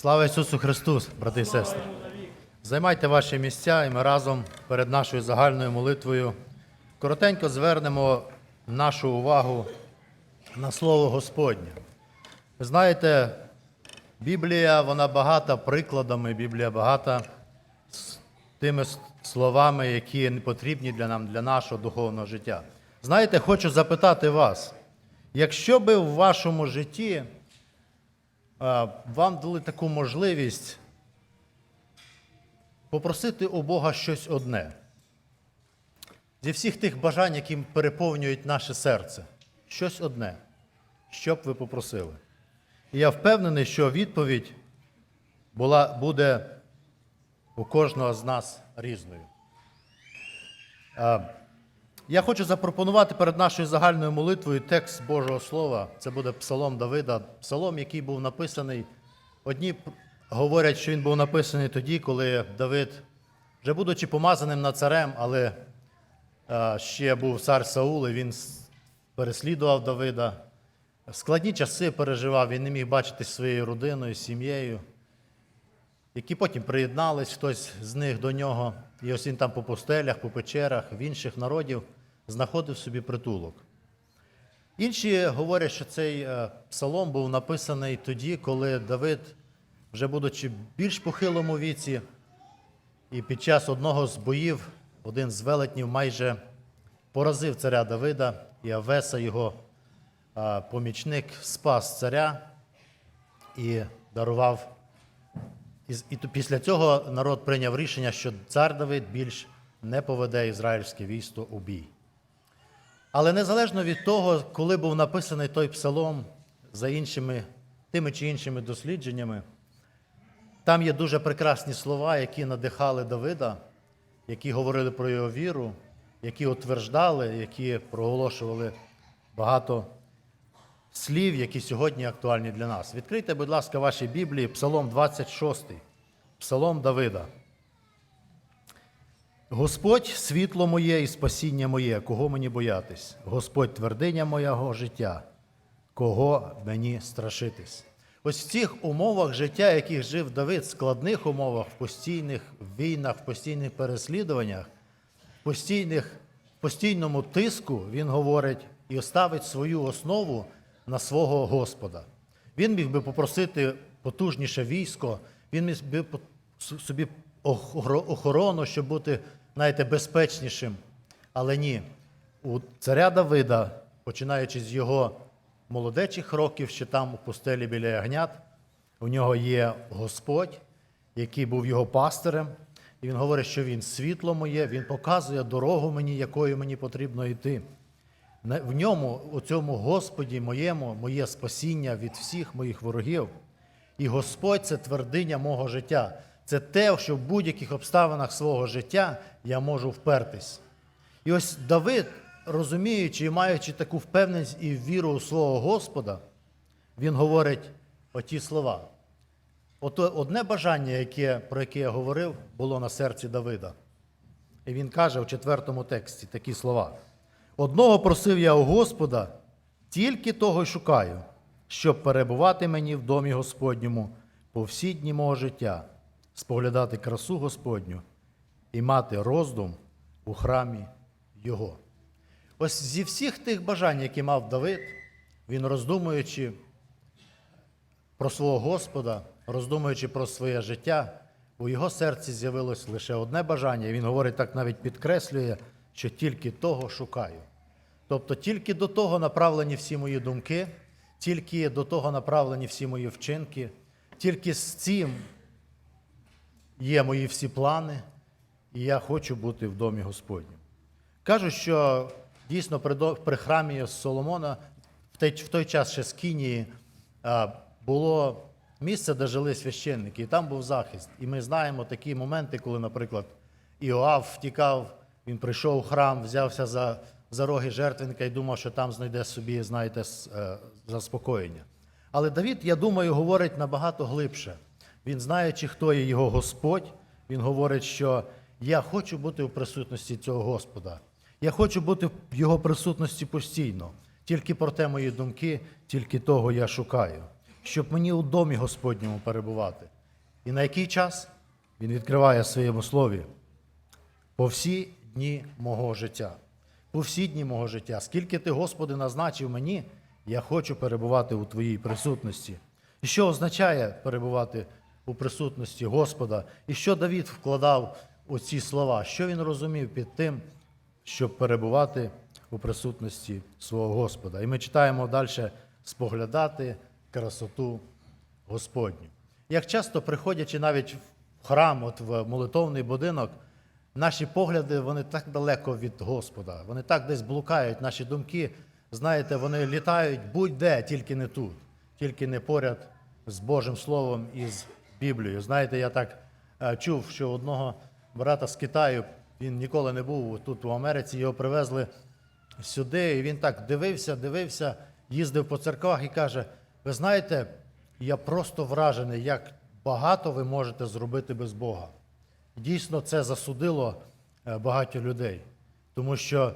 Слава Ісусу Христу, брати і сестри! Займайте ваші місця, і ми разом перед нашою загальною молитвою коротенько звернемо нашу увагу на Слово Господнє. Ви знаєте, Біблія вона багата прикладами, Біблія багата тими словами, які потрібні для нам, для нашого духовного життя. Знаєте, хочу запитати вас, якщо би в вашому житті вам дали таку можливість попросити у Бога щось одне. Зі всіх тих бажань, які переповнюють наше серце, щось одне, що б ви попросили. І я впевнений, що відповідь була, буде у кожного з нас різною. Я хочу запропонувати перед нашою загальною молитвою текст Божого Слова. Це буде Псалом Давида, псалом, який був написаний. Одні говорять, що він був написаний тоді, коли Давид, вже будучи помазаним на царем, але е, ще був цар Саул, і він переслідував Давида. Складні часи переживав, він не міг бачитись своєю родиною, сім'єю, які потім приєднались хтось з них до нього. І ось він там по пустелях, по печерах, в інших народів знаходив собі притулок. Інші говорять, що цей е, псалом був написаний тоді, коли Давид, вже будучи більш похилому віці, і під час одного з боїв один з велетнів майже поразив царя Давида, і Авеса, його е, помічник, спас царя і дарував. І, після цього народ прийняв рішення, що цар Давид більш не поведе ізраїльське військо у бій. Але незалежно від того, коли був написаний той псалом за іншими, тими чи іншими дослідженнями, там є дуже прекрасні слова, які надихали Давида, які говорили про його віру, які утверждали, які проголошували багато слів, які сьогодні актуальні для нас. Відкрийте, будь ласка, ваші Біблії, Псалом 26, Псалом Давида. Господь світло моє і спасіння моє, кого мені боятись? Господь твердиня моєго життя, кого мені страшитись? Ось в цих умовах життя, яких жив Давид, в складних умовах, в постійних війнах, в постійних переслідуваннях, в постійних, постійному тиску, він говорить і ставить свою основу на свого Господа. Він міг би попросити потужніше військо, він міг би собі охорону, щоб бути, знаєте, безпечнішим. Але ні, у царя Давида, починаючи з його молодечих років, ще там у пустелі біля ягнят, у нього є Господь, який був його пастирем, і він говорить, що він світло моє, він показує дорогу мені, якою мені потрібно йти. В ньому, у цьому Господі моєму, моє спасіння від всіх моїх ворогів. І Господь це твердиня мого життя. Це те, що в будь-яких обставинах свого життя я можу впертись. І ось Давид, розуміючи і маючи таку впевненість і віру у свого Господа, він говорить оті слова. Ото одне бажання, яке, про яке я говорив, було на серці Давида. І він каже в четвертому тексті такі слова: Одного просив я у Господа, тільки того й шукаю, щоб перебувати мені в домі Господньому по всі дні мого життя, споглядати красу Господню і мати роздум у храмі Його. Ось зі всіх тих бажань, які мав Давид, він роздумуючи про свого Господа, роздумуючи про своє життя, у його серці з'явилось лише одне бажання, і він говорить так навіть підкреслює, що тільки того шукаю. Тобто тільки до того направлені всі мої думки, тільки до того направлені всі мої вчинки, тільки з цим є мої всі плани, і я хочу бути в домі Господнім. Кажуть, що дійсно при, храмі Соломона в той, час ще з Кінії було місце, де жили священники, і там був захист. І ми знаємо такі моменти, коли, наприклад, Іоав втікав, він прийшов у храм, взявся за, за роги жертвенника і думав, що там знайде собі, знаєте, е, заспокоєння. Але Давід, я думаю, говорить набагато глибше. Він, знаючи, хто є його Господь, він говорить, що я хочу бути в присутності цього Господа. Я хочу бути в його присутності постійно. Тільки про те мої думки, тільки того я шукаю. щоб мені у домі Господньому перебувати. І на який час він відкриває в своєму слові? По всі дні мого життя. По всі дні мого життя. Скільки ти, Господи, назначив мені, я хочу перебувати у Твоїй присутності. І що означає перебувати у присутності Господа? І що Давід вкладав у ці слова? Що він розумів під тим, щоб перебувати у присутності свого Господа? І ми читаємо далі споглядати красоту Господню. Як часто приходячи навіть в храм, от в молитовний будинок, наші погляди вони так далеко від Господа, вони так десь блукають, наші думки, знаєте, вони літають будь-де, тільки не тут, тільки не поряд з Божим Словом і з Біблією. Знаєте, я так е, чув, що одного брата з Китаю, він ніколи не був тут у Америці, його привезли сюди, і він так дивився, дивився, їздив по церквах і каже: ви знаєте, я просто вражений, як багато ви можете зробити без Бога. Дійсно, це засудило е, багато людей, тому що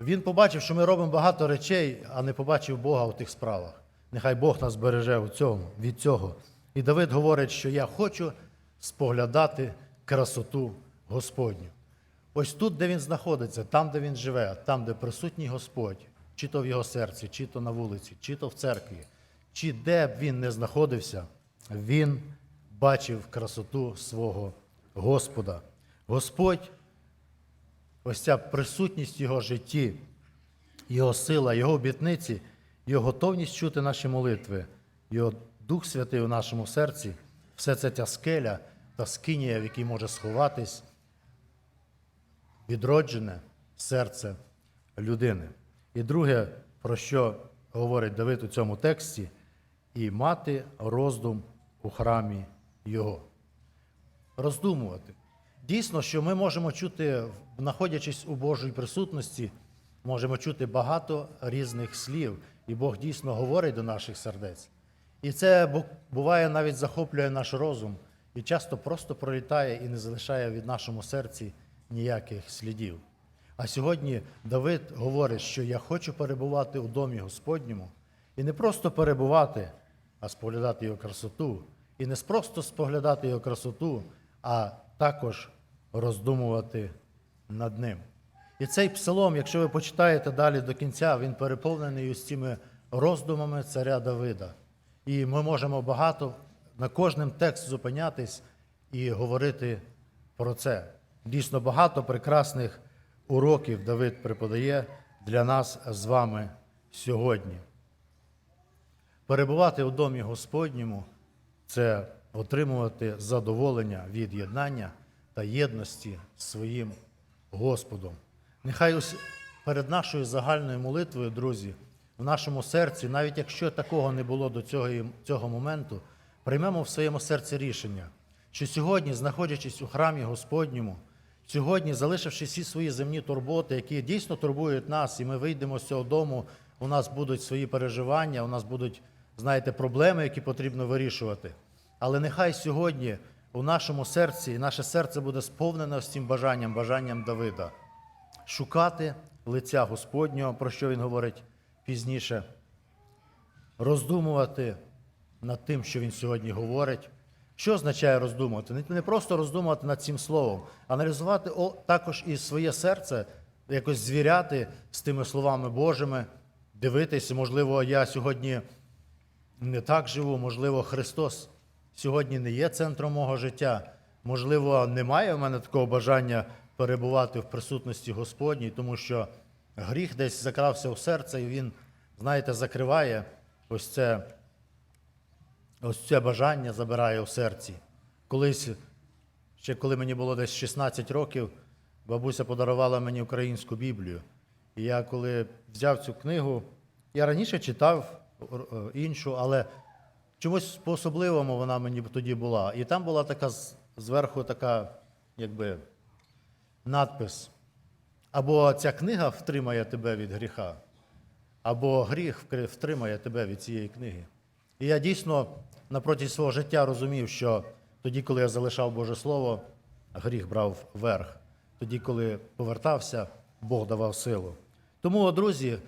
він побачив, що ми робимо багато речей, а не побачив Бога у тих справах. Нехай Бог нас береже у цьому, від цього. І Давид говорить, що я хочу споглядати красоту Господню. Ось тут, де він знаходиться, там, де він живе, там, де присутній Господь, чи то в його серці, чи то на вулиці, чи то в церкві, чи де б він не знаходився, він бачив красоту свого Господа. Господь, ось ця присутність його житті, його сила, його обітниці, його готовність чути наші молитви, його Дух Святий у нашому серці, все це ця скеля та скинія, в якій може сховатись відроджене серце людини. І друге, про що говорить Давид у цьому тексті, і мати роздум у храмі Його. Роздумувати. Дійсно, що ми можемо чути, знаходячись у Божій присутності, можемо чути багато різних слів, і Бог дійсно говорить до наших сердець. І це буває навіть захоплює наш розум і часто просто пролітає і не залишає від нашому серці ніяких слідів. А сьогодні Давид говорить, що я хочу перебувати у домі Господньому, і не просто перебувати, а споглядати його красоту. І не просто споглядати його красоту, а також роздумувати над ним. І цей псалом, якщо ви почитаєте далі до кінця, він переповнений ось цими роздумами царя Давида. І ми можемо багато на кожним текст зупинятись і говорити про це. Дійсно, багато прекрасних уроків Давид преподає для нас з вами сьогодні. Перебувати у домі Господньому це отримувати задоволення від єднання та єдності з своїм Господом. Нехай ось перед нашою загальною молитвою, друзі, в нашому серці, навіть якщо такого не було до цього, цього моменту, приймемо в своєму серці рішення, що сьогодні, знаходячись у храмі Господньому, сьогодні, залишивши всі свої земні турботи, які дійсно турбують нас, і ми вийдемо з цього дому, у нас будуть свої переживання, у нас будуть, знаєте, проблеми, які потрібно вирішувати. Але нехай сьогодні у нашому серці, і наше серце буде сповнене з цим бажанням, бажанням Давида шукати лиця Господнього, про що він говорить пізніше, роздумувати над тим, що він сьогодні говорить. Що означає роздумувати? Не- просто роздумувати над цим словом, аналізувати також і своє серце, якось звіряти з тими словами Божими, дивитися, можливо, я сьогодні не так живу, можливо, Христос сьогодні не є центром мого життя. Можливо, немає в мене такого бажання перебувати в присутності Господній, тому що гріх десь закрався в серце, і він, знаєте, закриває ось це, ось це бажання забирає в серці. Колись, ще коли мені було десь 16 років, бабуся подарувала мені українську Біблію. І я коли взяв цю книгу, я раніше читав е, іншу, але чомусь по-особливому вона мені тоді була. І там була така зверху така, якби, надпис. Або ця книга втримає тебе від гріха, або гріх втримає тебе від цієї книги. І я дійсно на протязі свого життя розумів, що тоді, коли я залишав Боже Слово, гріх брав верх. Тоді, коли повертався, Бог давав силу. Тому, друзі,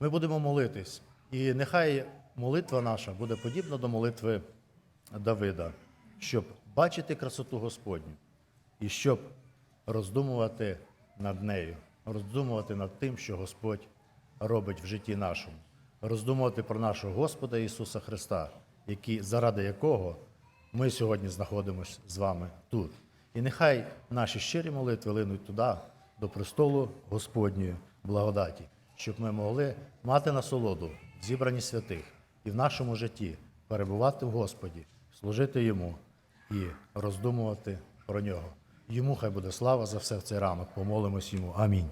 ми будемо молитись. І нехай молитва наша буде подібна до молитви Давида, щоб бачити красоту Господню і щоб роздумувати над нею, роздумувати над тим, що Господь робить в житті нашому, роздумувати про нашого Господа Ісуса Христа, який, заради якого ми сьогодні знаходимося з вами тут. І нехай наші щирі молитви линуть туди, до престолу Господньої благодаті, щоб ми могли мати насолоду в зібранні святих і в нашому житті перебувати в Господі, служити Йому і роздумувати про нього. Йому хай буде слава за все в цей ранок. Помолимось йому. Амінь.